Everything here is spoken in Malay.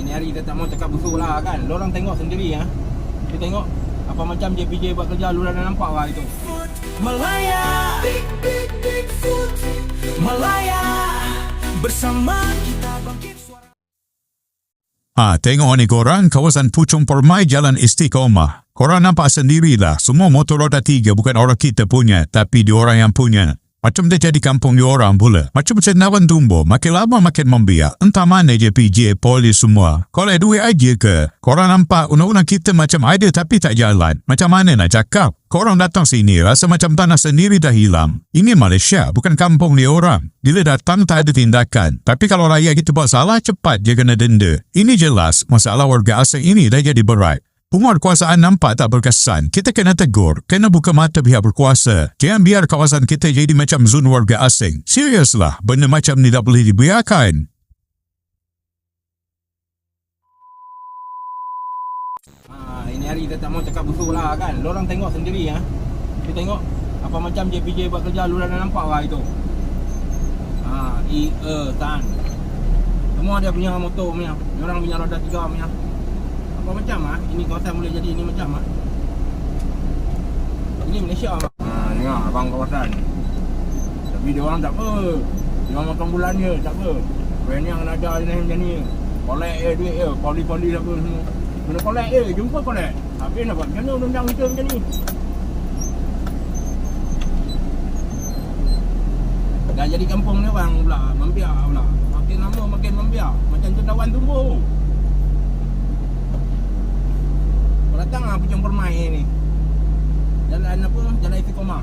ini hari kita tak mau cakap busuk lah kan. Lu orang tengok sendiri ya. Kita tengok apa macam JPJ buat kerja lu dah nampak lah itu. Malaya Malaya Bersama kita bangkit suara Ha, tengok ni korang, kawasan Puchong Permai Jalan Istiqomah. Korang nampak sendirilah, semua motor roda tiga bukan orang kita punya, tapi diorang yang punya. Macam dia jadi kampung diorang pula. Macam cendawan tumbuh, makin lama makin membiak. Entah mana je PJ, polis semua. Kalau duit aja ke? Korang nampak undang-undang kita macam ada tapi tak jalan. Macam mana nak cakap? Korang datang sini rasa macam tanah sendiri dah hilang. Ini Malaysia, bukan kampung dia orang. Bila datang tak ada tindakan. Tapi kalau rakyat kita buat salah, cepat je kena denda. Ini jelas, masalah warga asing ini dah jadi berat. Penguatkuasaan nampak tak berkesan. Kita kena tegur, kena buka mata pihak berkuasa. Jangan biar kawasan kita jadi macam zon warga asing. Seriuslah, benda macam ni tak boleh dibiarkan. Ha, ini hari kita tak mau cakap busuk lah kan. Lu orang tengok sendiri ya. Kita tengok apa macam JPJ buat kerja lu dah nampak lah itu. Ha, I, E, Tan. Semua dia punya motor punya. Orang punya roda tiga punya. Apa macam ah? Ini kawasan boleh jadi ini macam ah. Ini Malaysia ah. Ha, ah abang kawasan. Tapi dia orang tak apa. Dia orang makan bulan je, tak apa. Brand yang ada ni macam ni. Kolek je duit je, poli-poli apa semua. Kena kolek je, jumpa kolek. Habis nak buat macam mana undang-undang kita macam ni? Dah jadi kampung ni orang pula, membiak pula. Makin lama makin membiak. Macam cendawan tumbuh. Kau datang lah Pucung Permai ni. Jalan apa? Jalan Istiqomah.